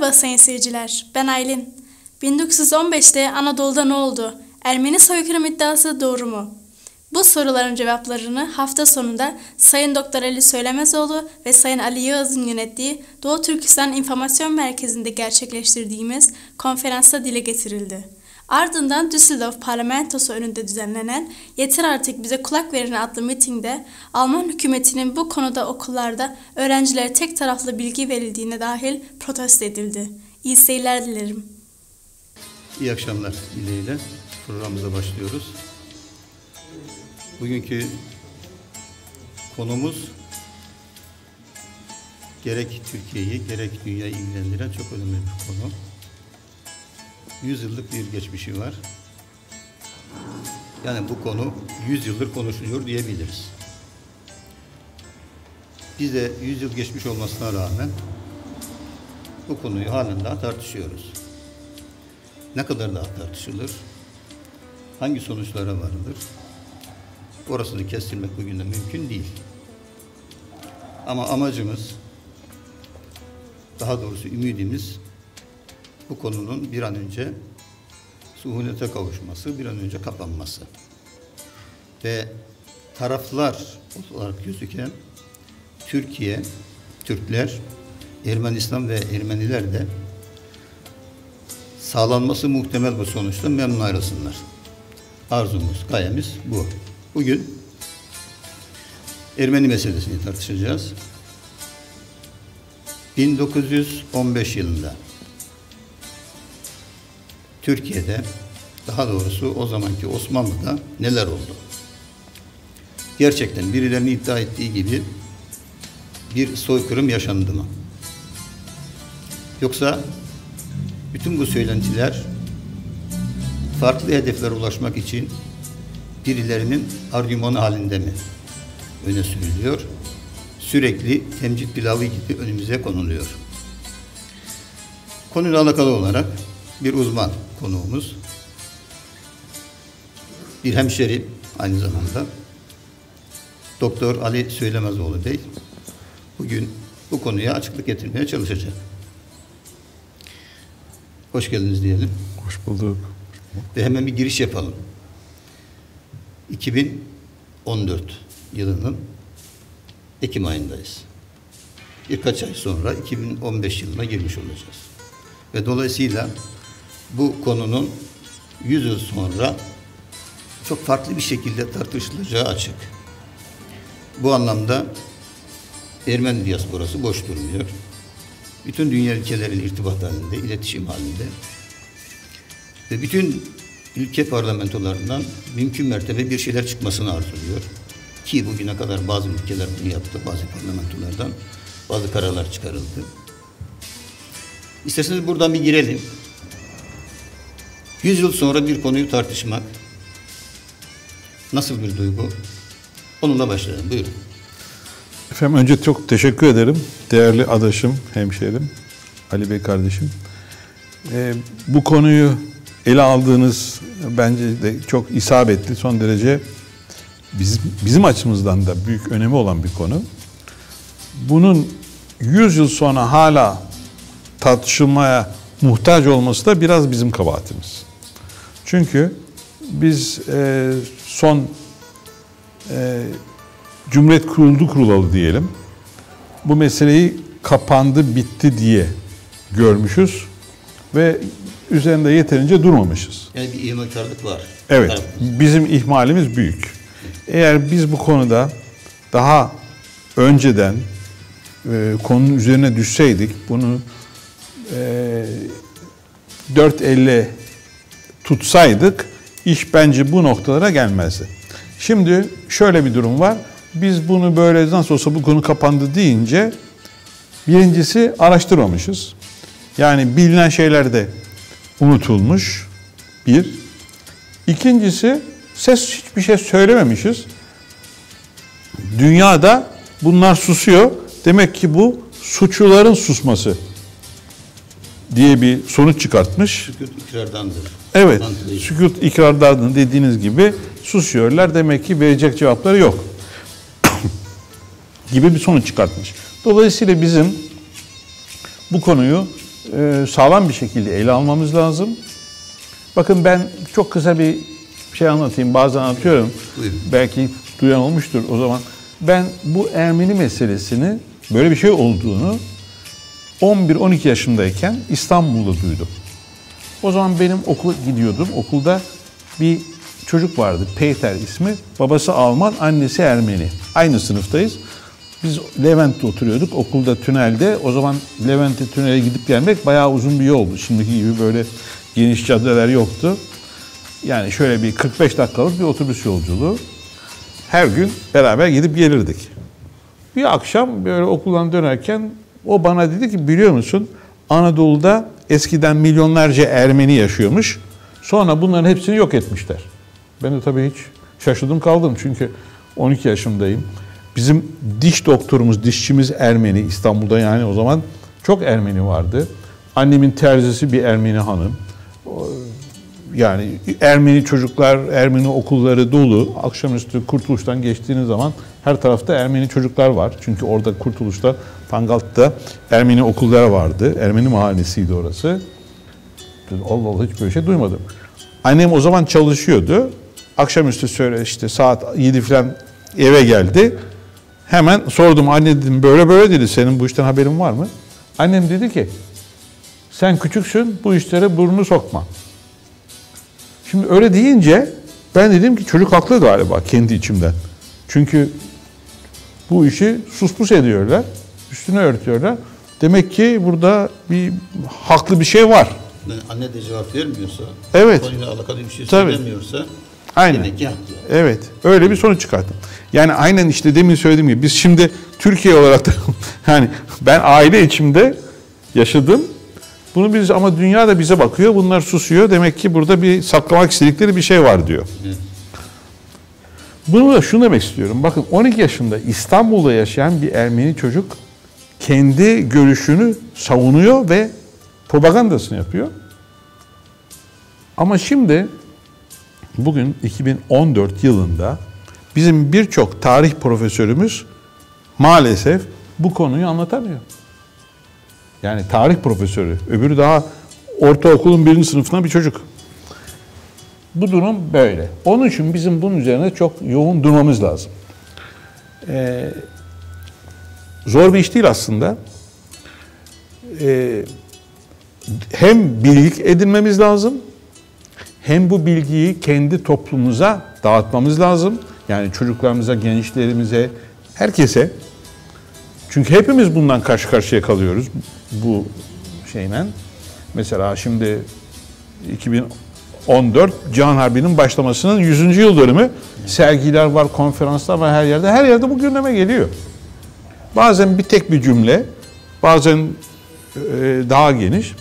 Merhaba sayın seyirciler, ben Aylin. 1915'te Anadolu'da ne oldu? Ermeni soykırım iddiası doğru mu? Bu soruların cevaplarını hafta sonunda Sayın Doktor Ali Söylemezoğlu ve Sayın Ali Yağız'ın yönettiği Doğu Türkistan İnformasyon Merkezi'nde gerçekleştirdiğimiz konferansta dile getirildi. Ardından Düsseldorf parlamentosu önünde düzenlenen Yeter Artık Bize Kulak Verin adlı mitingde Alman hükümetinin bu konuda okullarda öğrencilere tek taraflı bilgi verildiğine dahil protesto edildi. İyi seyirler dilerim. İyi akşamlar dileğiyle programımıza başlıyoruz. Bugünkü konumuz gerek Türkiye'yi gerek dünyayı ilgilendiren çok önemli bir konu. Yüzyıllık bir geçmişi var. Yani bu konu yüz yıldır konuşuluyor diyebiliriz. Biz de yüz yıl geçmiş olmasına rağmen bu konuyu halen tartışıyoruz. Ne kadar daha tartışılır? Hangi sonuçlara varılır? Orasını kestirmek bugün de mümkün değil. Ama amacımız, daha doğrusu ümidimiz bu konunun bir an önce suhunete kavuşması, bir an önce kapanması. Ve taraflar olarak gözüken Türkiye, Türkler, Ermenistan ve Ermeniler de sağlanması muhtemel bu sonuçta memnun ayrılsınlar. Arzumuz, gayemiz bu. Bugün Ermeni meselesini tartışacağız. 1915 yılında Türkiye'de daha doğrusu o zamanki Osmanlı'da neler oldu? Gerçekten birilerinin iddia ettiği gibi bir soykırım yaşandı mı? Yoksa bütün bu söylentiler farklı hedeflere ulaşmak için birilerinin argümanı halinde mi öne sürülüyor? Sürekli temcit pilavı gibi önümüze konuluyor. Konuyla alakalı olarak bir uzman konuğumuz, bir hemşeri aynı zamanda Doktor Ali Söylemezoğlu Bey bugün bu konuya açıklık getirmeye çalışacak. Hoş geldiniz diyelim. Hoş bulduk. Ve hemen bir giriş yapalım. 2014 yılının Ekim ayındayız. Birkaç ay sonra 2015 yılına girmiş olacağız. Ve dolayısıyla bu konunun 100 yıl sonra çok farklı bir şekilde tartışılacağı açık. Bu anlamda Ermeni diasporası boş durmuyor. Bütün dünya ülkelerin irtibat halinde, iletişim halinde ve bütün ülke parlamentolarından mümkün mertebe bir şeyler çıkmasını arzuluyor. Ki bugüne kadar bazı ülkeler bunu yaptı, bazı parlamentolardan bazı kararlar çıkarıldı. İsterseniz buradan bir girelim. Yüz yıl sonra bir konuyu tartışmak nasıl bir duygu? Onunla başlayalım. Buyurun. Efendim önce çok teşekkür ederim. Değerli adaşım, hemşerim, Ali Bey kardeşim. Ee, bu konuyu ele aldığınız bence de çok isabetli, son derece bizim, bizim açımızdan da büyük önemi olan bir konu. Bunun 100 yıl sonra hala tartışılmaya muhtaç olması da biraz bizim kabahatimiz. Çünkü biz e, son e, Cumhuriyet kuruldu kurulalı diyelim. Bu meseleyi kapandı bitti diye görmüşüz ve üzerinde yeterince durmamışız. Yani bir ihmalkarlık var. Evet, bizim ihmalimiz büyük. Eğer biz bu konuda daha önceden e, konunun üzerine düşseydik, bunu e, dört elle tutsaydık, iş bence bu noktalara gelmezdi. Şimdi şöyle bir durum var. Biz bunu böyle nasıl olsa bu konu kapandı deyince birincisi araştırmamışız. Yani bilinen şeyler de unutulmuş. Bir. İkincisi ses hiçbir şey söylememişiz. Dünyada bunlar susuyor. Demek ki bu suçluların susması diye bir sonuç çıkartmış. Sükut ikrardandır. Evet, sükut ikrardandır dediğiniz gibi susuyorlar. Demek ki verecek cevapları yok. gibi bir sonuç çıkartmış. Dolayısıyla bizim bu konuyu e, sağlam bir şekilde ele almamız lazım. Bakın ben çok kısa bir şey anlatayım. Bazen anlatıyorum. Buyurun. Belki duyan olmuştur o zaman. Ben bu Ermeni meselesini böyle bir şey olduğunu 11-12 yaşındayken İstanbul'da duydum. O zaman benim okula gidiyordum. Okulda bir çocuk vardı. Peter ismi. Babası Alman, annesi Ermeni. Aynı sınıftayız. Biz Levent'te oturuyorduk. Okulda tünelde. O zaman Levent'te tünele gidip gelmek bayağı uzun bir yoldu. Şimdiki gibi böyle geniş caddeler yoktu. Yani şöyle bir 45 dakikalık bir otobüs yolculuğu. Her gün beraber gidip gelirdik. Bir akşam böyle okuldan dönerken o bana dedi ki biliyor musun Anadolu'da eskiden milyonlarca Ermeni yaşıyormuş. Sonra bunların hepsini yok etmişler. Ben de tabii hiç şaşırdım kaldım çünkü 12 yaşındayım. Bizim diş doktorumuz, dişçimiz Ermeni İstanbul'da yani o zaman çok Ermeni vardı. Annemin terzisi bir Ermeni hanım. Yani Ermeni çocuklar, Ermeni okulları dolu. Akşamüstü Kurtuluş'tan geçtiğiniz zaman her tarafta Ermeni çocuklar var. Çünkü orada Kurtuluş'ta, Pangalt'ta Ermeni okulları vardı. Ermeni mahallesiydi orası. Allah Allah hiç böyle şey duymadım. Annem o zaman çalışıyordu. Akşamüstü söyle işte saat 7 falan eve geldi. Hemen sordum anne dedim böyle böyle dedi senin bu işten haberin var mı? Annem dedi ki sen küçüksün bu işlere burnunu sokma. Şimdi öyle deyince ben dedim ki çocuk haklı galiba kendi içimden. Çünkü bu işi sus pus ediyorlar, üstüne örtüyorlar. Demek ki burada bir haklı bir şey var. Yani anne de cevap vermiyorsa, Evet. konuyla alakalı bir şey Tabii. söylemiyorsa Aynen. demek ki haklı. Evet. Öyle bir sonuç çıkarttım. Yani aynen işte demin söylediğim gibi biz şimdi Türkiye olarak da yani ben aile içimde yaşadım. Bunu biz ama dünya da bize bakıyor. Bunlar susuyor. Demek ki burada bir saklamak istedikleri bir şey var diyor. Evet. Bunu da şunu demek istiyorum. Bakın 12 yaşında İstanbul'da yaşayan bir Ermeni çocuk kendi görüşünü savunuyor ve propagandasını yapıyor. Ama şimdi bugün 2014 yılında bizim birçok tarih profesörümüz maalesef bu konuyu anlatamıyor. Yani tarih profesörü, öbürü daha ortaokulun birinci sınıfına bir çocuk. Bu durum böyle. Onun için bizim bunun üzerine çok yoğun durmamız lazım. Ee, zor bir iş değil aslında. Ee, hem bilgi edinmemiz lazım, hem bu bilgiyi kendi toplumumuza dağıtmamız lazım. Yani çocuklarımıza, gençlerimize, herkese. Çünkü hepimiz bundan karşı karşıya kalıyoruz bu şeyle. Mesela şimdi 2014 Cihan Harbi'nin başlamasının 100. yıl dönümü. Sergiler var, konferanslar var her yerde. Her yerde bu gündeme geliyor. Bazen bir tek bir cümle, bazen e, daha geniş.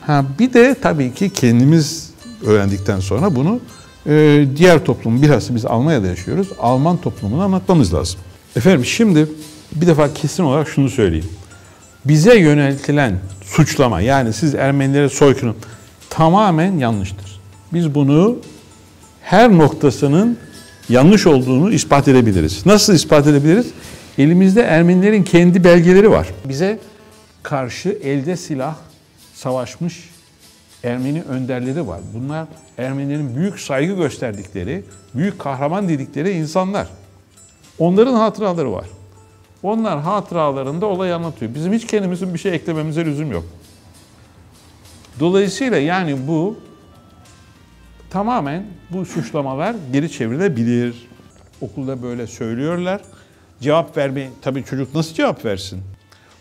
Ha bir de tabii ki kendimiz öğrendikten sonra bunu e, diğer toplum, bilhassa biz Almanya'da yaşıyoruz, Alman toplumunu anlatmamız lazım. Efendim şimdi bir defa kesin olarak şunu söyleyeyim. Bize yöneltilen suçlama yani siz Ermenilere soykırım tamamen yanlıştır. Biz bunu her noktasının yanlış olduğunu ispat edebiliriz. Nasıl ispat edebiliriz? Elimizde Ermenilerin kendi belgeleri var. Bize karşı elde silah savaşmış Ermeni önderleri var. Bunlar Ermenilerin büyük saygı gösterdikleri, büyük kahraman dedikleri insanlar. Onların hatıraları var. Onlar hatıralarında olayı anlatıyor. Bizim hiç kendimizin bir şey eklememize lüzum yok. Dolayısıyla yani bu tamamen bu suçlamalar geri çevrilebilir. Okulda böyle söylüyorlar. Cevap verme, tabii çocuk nasıl cevap versin?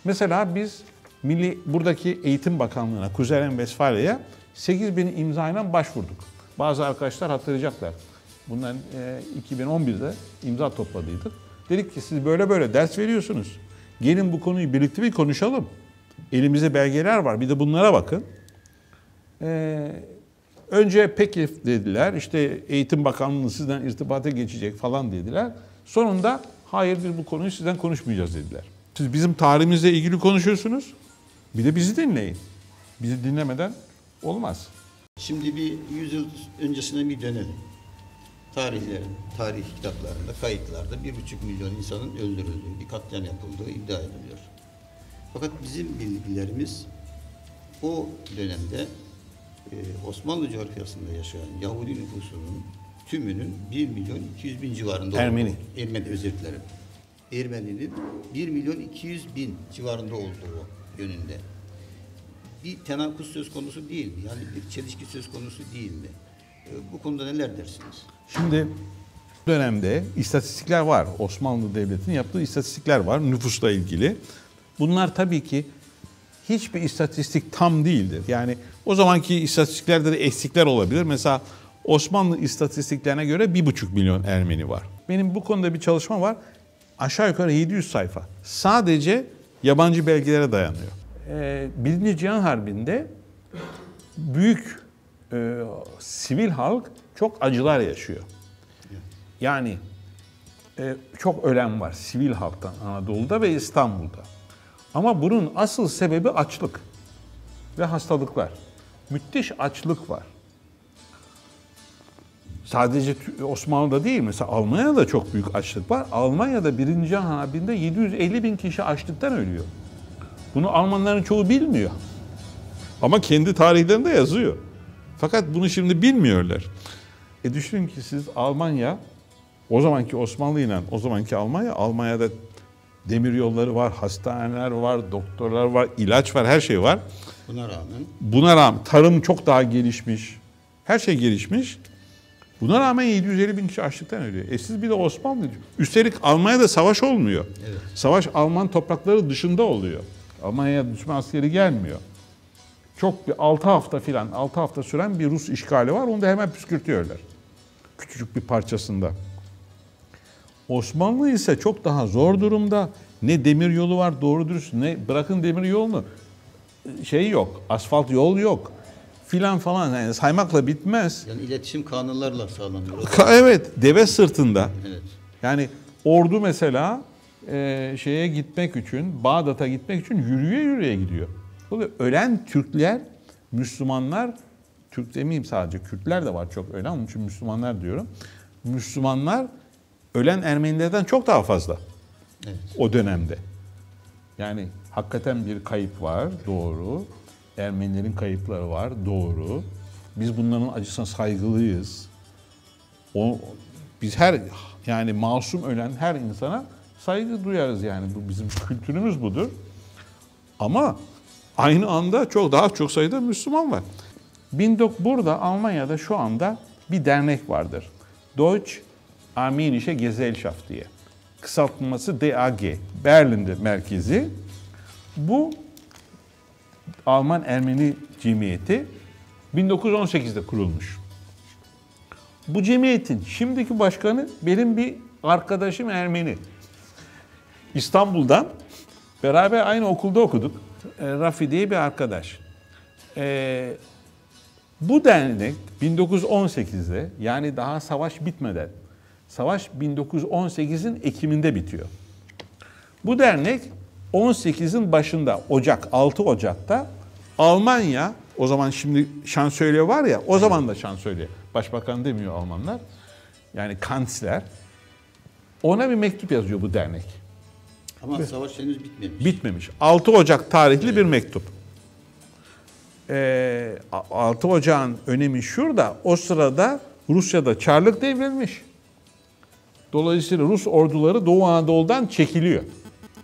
Mesela biz Milli buradaki Eğitim Bakanlığı'na, Kuzey Westfalya'ya 8 bin imzayla başvurduk. Bazı arkadaşlar hatırlayacaklar. Bundan e, 2011'de imza topladıydık. Dedik ki siz böyle böyle ders veriyorsunuz. Gelin bu konuyu birlikte bir konuşalım. Elimizde belgeler var. Bir de bunlara bakın. Ee, önce peki dediler. İşte Eğitim Bakanlığı sizden irtibata geçecek falan dediler. Sonunda hayır biz bu konuyu sizden konuşmayacağız dediler. Siz bizim tarihimizle ilgili konuşuyorsunuz. Bir de bizi dinleyin. Bizi dinlemeden olmaz. Şimdi bir yüzyıl öncesine bir dönelim. Tarihlerin, tarih kitaplarında, kayıtlarda bir buçuk milyon insanın öldürüldüğü, bir katliam yapıldığı iddia ediliyor. Fakat bizim bilgilerimiz o dönemde e, Osmanlı coğrafyasında yaşayan Yahudi nüfusunun tümünün 1 milyon 200 bin civarında Ermeni. olduğu. Ermeni özür dilerim. Ermeninin 1 milyon 200 bin civarında olduğu yönünde. Bir tenakuz söz konusu değil mi? Yani bir çelişki söz konusu değil mi? E, bu konuda neler dersiniz? Şimdi dönemde istatistikler var. Osmanlı Devleti'nin yaptığı istatistikler var nüfusla ilgili. Bunlar tabii ki hiçbir istatistik tam değildir. Yani o zamanki istatistiklerde de eksikler olabilir. Mesela Osmanlı istatistiklerine göre bir buçuk milyon Ermeni var. Benim bu konuda bir çalışma var. Aşağı yukarı 700 sayfa. Sadece yabancı belgelere dayanıyor. Ee, Birinci Cihan Harbi'nde büyük e, sivil halk çok acılar yaşıyor. Yani e, çok ölen var sivil halktan Anadolu'da ve İstanbul'da. Ama bunun asıl sebebi açlık ve hastalıklar. Müthiş açlık var. Sadece Osmanlı'da değil mesela Almanya'da çok büyük açlık var. Almanya'da 1. Cihan Harbi'nde 750 bin kişi açlıktan ölüyor. Bunu Almanların çoğu bilmiyor. Ama kendi tarihlerinde yazıyor. Fakat bunu şimdi bilmiyorlar. E düşünün ki siz Almanya, o zamanki Osmanlı ile o zamanki Almanya, Almanya'da demir yolları var, hastaneler var, doktorlar var, ilaç var, her şey var. Buna rağmen Buna rağmen tarım çok daha gelişmiş. Her şey gelişmiş. Buna rağmen 750 bin kişi açlıktan ölüyor. E siz bir de Osmanlı. Üstelik Almanya'da savaş olmuyor. Evet. Savaş Alman toprakları dışında oluyor. Almanya'ya düşman askeri gelmiyor. Çok bir 6 hafta filan 6 hafta süren bir Rus işgali var. Onu da hemen püskürtüyorlar. Küçücük bir parçasında. Osmanlı ise çok daha zor durumda. Ne demir yolu var doğru dürüst ne bırakın demir yolunu şey yok. Asfalt yol yok. Filan falan yani saymakla bitmez. yani iletişim kanunlarla sağlanıyor. Ka- Evet, deve sırtında. Evet. Yani ordu mesela e, şeye gitmek için, Bağdat'a gitmek için yürüye yürüye gidiyor. Dolayısıyla ölen Türkler, Müslümanlar, Türk demeyeyim sadece, Kürtler de var çok ölen, onun için Müslümanlar diyorum. Müslümanlar ölen Ermenilerden çok daha fazla Evet. o dönemde. Yani hakikaten bir kayıp var, doğru. Ermenilerin kayıpları var, doğru. Biz bunların acısına saygılıyız. O, biz her yani masum ölen her insana saygı duyarız yani. Bu bizim kültürümüz budur. Ama aynı anda çok daha çok sayıda Müslüman var. Bindok burada Almanya'da şu anda bir dernek vardır. Deutsch Armenische Gesellschaft diye. Kısaltması DAG. Berlin'de merkezi. Bu Alman Ermeni Cemiyeti 1918'de kurulmuş. Bu cemiyetin şimdiki başkanı benim bir arkadaşım Ermeni. İstanbul'dan beraber aynı okulda okuduk. E, Rafi diye bir arkadaş. E, bu dernek 1918'de yani daha savaş bitmeden, savaş 1918'in Ekim'inde bitiyor. Bu dernek 18'in başında Ocak, 6 Ocak'ta Almanya, o zaman şimdi şansölye var ya, o zaman da şansölye. Başbakan demiyor Almanlar. Yani kansler. Ona bir mektup yazıyor bu dernek. Ama savaş henüz bitmemiş. Bitmemiş. 6 Ocak tarihli bir mektup. Ee, 6 Ocak'ın önemi şurada. O sırada Rusya'da Çarlık devrilmiş. Dolayısıyla Rus orduları Doğu Anadolu'dan çekiliyor.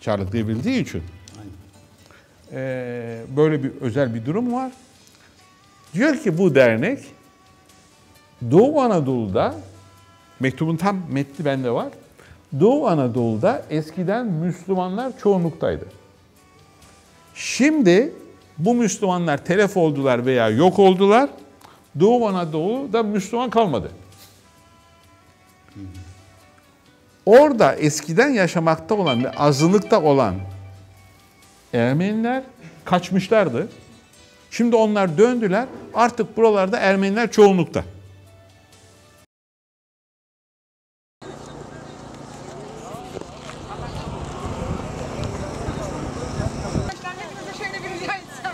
Çarlık devrildiği için. Aynen. Ee, böyle bir özel bir durum var. Diyor ki bu dernek Doğu Anadolu'da mektubun tam metni bende var. Doğu Anadolu'da eskiden Müslümanlar çoğunluktaydı. Şimdi bu Müslümanlar telef oldular veya yok oldular. Doğu Anadolu'da Müslüman kalmadı. Orada eskiden yaşamakta olan ve azınlıkta olan Ermeniler kaçmışlardı. Şimdi onlar döndüler. Artık buralarda Ermeniler çoğunlukta. Ben hepinize şöyle bir rica etsem.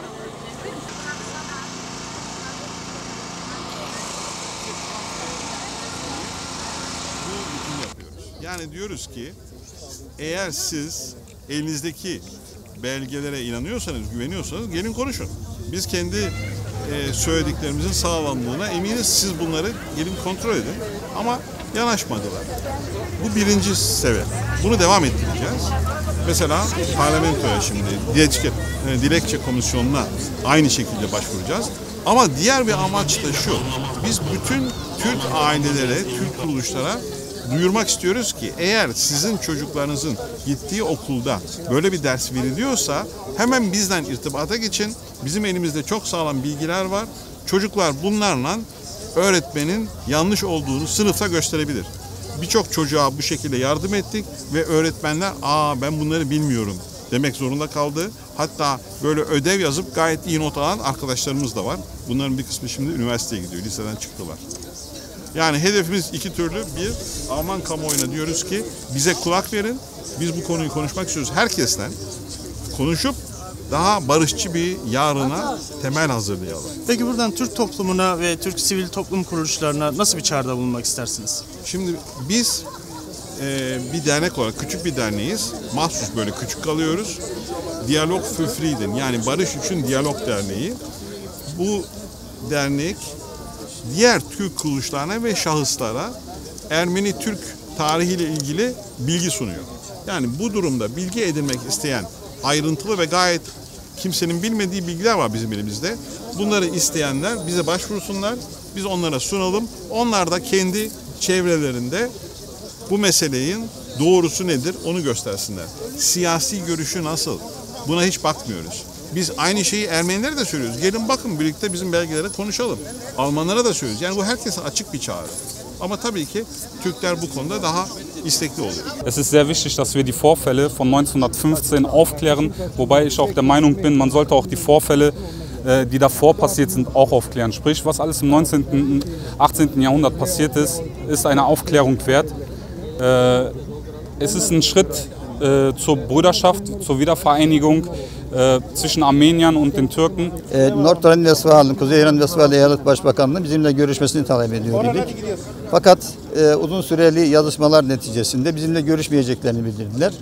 Yani diyoruz ki eğer siz elinizdeki belgelere inanıyorsanız, güveniyorsanız gelin konuşun. Biz kendi e, söylediklerimizin sağlamlığına eminiz. Siz bunları gelin kontrol edin. Ama yanaşmadılar. Bu birinci sebep. Bunu devam ettireceğiz. Mesela parlamentoya şimdi dilekçe, e, dilekçe komisyonuna aynı şekilde başvuracağız. Ama diğer bir amaç da şu. Biz bütün Türk ailelere, Türk kuruluşlara duyurmak istiyoruz ki eğer sizin çocuklarınızın gittiği okulda böyle bir ders veriliyorsa hemen bizden irtibata geçin. Bizim elimizde çok sağlam bilgiler var. Çocuklar bunlarla öğretmenin yanlış olduğunu sınıfta gösterebilir. Birçok çocuğa bu şekilde yardım ettik ve öğretmenler aa ben bunları bilmiyorum demek zorunda kaldı. Hatta böyle ödev yazıp gayet iyi not alan arkadaşlarımız da var. Bunların bir kısmı şimdi üniversiteye gidiyor, liseden çıktılar. Yani hedefimiz iki türlü. Bir, Alman kamuoyuna diyoruz ki bize kulak verin. Biz bu konuyu konuşmak istiyoruz herkesten. Konuşup daha barışçı bir yarına temel hazırlayalım. Peki buradan Türk toplumuna ve Türk sivil toplum kuruluşlarına nasıl bir çağrıda bulunmak istersiniz? Şimdi biz e, bir dernek olarak küçük bir derneğiz. Mahsus böyle küçük kalıyoruz. Diyalog für Frieden yani Barış için Diyalog Derneği. Bu dernek diğer Türk kuruluşlarına ve şahıslara Ermeni-Türk tarihiyle ilgili bilgi sunuyor. Yani bu durumda bilgi edinmek isteyen ayrıntılı ve gayet kimsenin bilmediği bilgiler var bizim elimizde. Bunları isteyenler bize başvursunlar. Biz onlara sunalım. Onlar da kendi çevrelerinde bu meselenin doğrusu nedir onu göstersinler. Siyasi görüşü nasıl? Buna hiç bakmıyoruz. Biz aynı şeyi Ermenilere de söylüyoruz. Gelin bakın birlikte bizim belgelere konuşalım. Almanlara da söylüyoruz. Yani bu herkese açık bir çağrı. Ama tabii Türkler bu konuda daha istekli oluyor. Es ist sehr wichtig, dass wir die Vorfälle von 1915 aufklären, wobei ich auch der Meinung bin, man sollte auch die Vorfälle, äh, die davor passiert sind, auch aufklären. Sprich, was alles im 19., und 18. Jahrhundert passiert ist, ist eine Aufklärung wert. Äh, Es ist ein Schritt äh, zur Brüderschaft, zur Wiedervereinigung äh, zwischen Armeniern und den Türken. E, North Rhine-Westfalen'ın, Kuzey Rhine-Westfalen Eyalet Başbakanlığı bizimle görüşmesini talep ediyor idik. Fakat e, uzun süreli yazışmalar neticesinde bizimle görüşmeyeceklerini bildirdiler.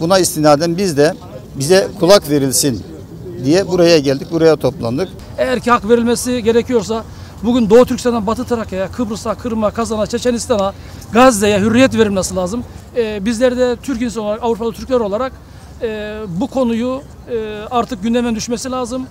Buna istinaden biz de bize kulak verilsin diye buraya geldik, buraya toplandık. Eğer ki hak verilmesi gerekiyorsa bugün Doğu Türkistan'dan Batı Trakya'ya, Kıbrıs'a, Kırım'a, Kazan'a, Çeçenistan'a, Gazze'ye hürriyet verilmesi lazım. Ee, bizler de Türk insan olarak, Avrupalı Türkler olarak e, bu konuyu e, artık gündeme düşmesi lazım.